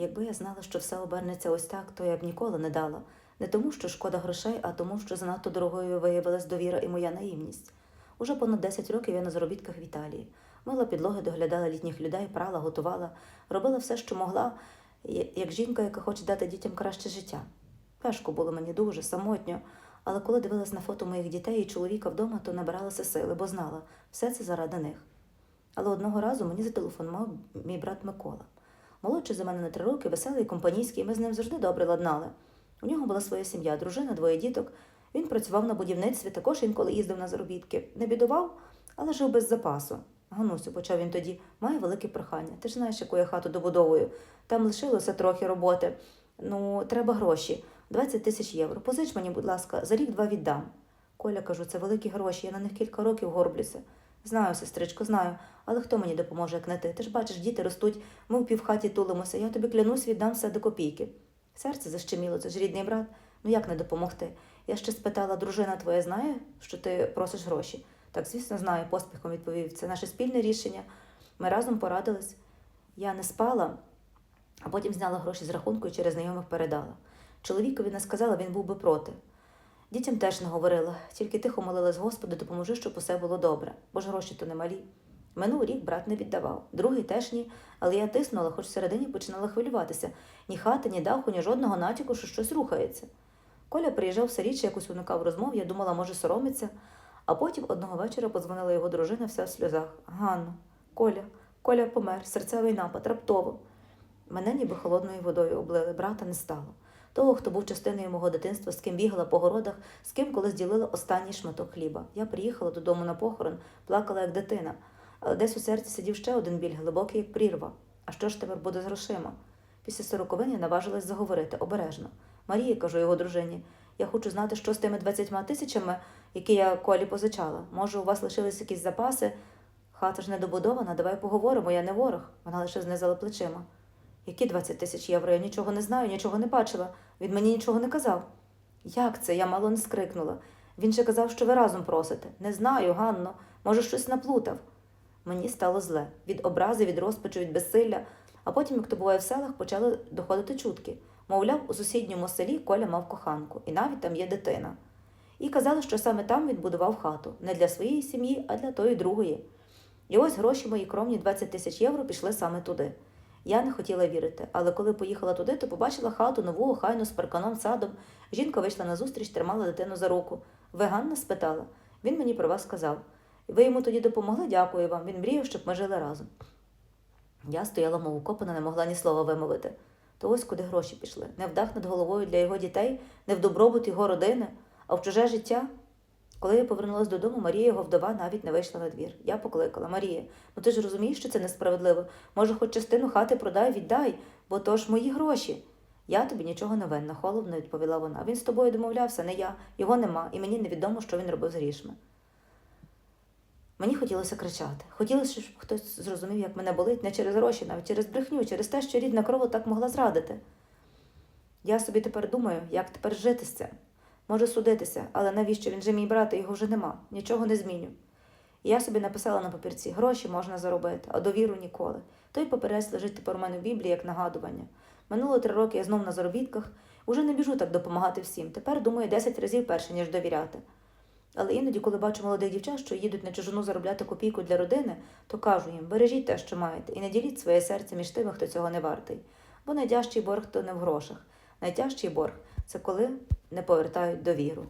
Якби я знала, що все обернеться ось так, то я б ніколи не дала. Не тому, що шкода грошей, а тому, що занадто дорогою виявилась довіра і моя наївність. Уже понад 10 років я на заробітках в Італії. Мила підлоги, доглядала літніх людей, прала, готувала, робила все, що могла, як жінка, яка хоче дати дітям краще життя. Тяжко було мені дуже, самотньо, але коли дивилась на фото моїх дітей і чоловіка вдома, то набиралася сили, бо знала, все це заради них. Але одного разу мені зателефонував мій брат Микола. Молодший за мене на три роки, веселий, компанійський, ми з ним завжди добре ладнали. У нього була своя сім'я, дружина, двоє діток. Він працював на будівництві, також інколи їздив на заробітки. Не бідував, але жив без запасу. Ганусю, почав він тоді, має велике прохання. Ти ж знаєш, яку я хату добудовую. Там лишилося трохи роботи. Ну, треба гроші. 20 тисяч євро. Позич мені, будь ласка, за рік-два віддам. Коля, кажу, це великі гроші, я на них кілька років горблюся. Знаю, сестричко, знаю, але хто мені допоможе, як не ти? Ти ж бачиш, діти ростуть, ми в півхаті тулимося, я тобі клянусь, віддам все до копійки. Серце защеміло, це ж рідний брат. Ну як не допомогти? Я ще спитала, дружина твоя знає, що ти просиш гроші? Так, звісно, знаю, поспіхом відповів. Це наше спільне рішення. Ми разом порадились. Я не спала, а потім зняла гроші з рахунку і через знайомих передала. Чоловікові не сказала, він був би проти. Дітям теж не говорила, тільки тихо молилась Господу, допоможи, щоб усе було добре, бо ж гроші то немалі. Минув рік брат не віддавав, другий теж ні, але я тиснула, хоч всередині починала хвилюватися. Ні хати, ні даху, ні жодного натяку, що щось рухається. Коля приїжджав все рідше, якось уникав розмов, я думала, може, соромиться. А потім одного вечора подзвонила його дружина вся в сльозах. Ганно, Коля, Коля помер, серцевий напад, раптово. Мене ніби холодною водою облили, брата не стало. Того, хто був частиною мого дитинства, з ким бігала по городах, з ким колись ділила останній шматок хліба. Я приїхала додому на похорон, плакала як дитина, але десь у серці сидів ще один біль, глибокий, як прірва. А що ж тепер буде з грошима? Після сороковин я наважилась заговорити обережно. Марія, кажу його дружині, я хочу знати, що з тими 20 тисячами, які я колі позичала. Може, у вас лишились якісь запаси? Хата ж не добудована, давай поговоримо, я не ворог. Вона лише знизала плечима. Які 20 тисяч євро? Я нічого не знаю, нічого не бачила. Він мені нічого не казав. Як це? Я мало не скрикнула. Він же казав, що ви разом просите. Не знаю, Ганно, може, щось наплутав. Мені стало зле від образи, від розпачу, від безсилля, а потім, як то буває в селах, почали доходити чутки. Мовляв, у сусідньому селі Коля мав коханку, і навіть там є дитина. І казали, що саме там він будував хату не для своєї сім'ї, а для тої другої. І ось гроші мої кровні 20 тисяч євро пішли саме туди. Я не хотіла вірити, але коли поїхала туди, то побачила хату нову, охайну, з парканом, садом. Жінка вийшла назустріч, тримала дитину за руку. Ви Ганна спитала. Він мені про вас сказав. Ви йому тоді допомогли, дякую вам. Він мріяв, щоб ми жили разом. Я стояла, мов укопана, не могла ні слова вимовити. То ось куди гроші пішли. Не в дах над головою для його дітей, не в добробут його родини, а в чуже життя. Коли я повернулася додому, Марія, його вдова, навіть не вийшла на двір. Я покликала Марія, ну ти ж розумієш, що це несправедливо. Може, хоч частину хати продай, віддай, бо то ж мої гроші. Я тобі нічого не винна, холодно відповіла вона. Він з тобою домовлявся, не я, його нема, і мені невідомо, що він робив з грішми. Мені хотілося кричати. Хотілося, щоб хтось зрозумів, як мене болить, не через гроші, навіть через брехню, через те, що рідна кров так могла зрадити. Я собі тепер думаю, як тепер жити з цим. Може судитися, але навіщо він же мій брат, і його вже нема, нічого не зміню. Я собі написала на папірці: гроші можна заробити, а довіру ніколи. Той папірець лежить тепер у мене в Біблії як нагадування. Минуло три роки я знов на заробітках, уже не біжу так допомагати всім. Тепер думаю 10 разів перше, ніж довіряти. Але іноді, коли бачу молодих дівчат, що їдуть на чужину заробляти копійку для родини, то кажу їм: бережіть те, що маєте, і не діліть своє серце між тими, хто цього не вартий. Бо найтяжчий борг то не в грошах. Найтяжчий борг це коли не повертають довіру.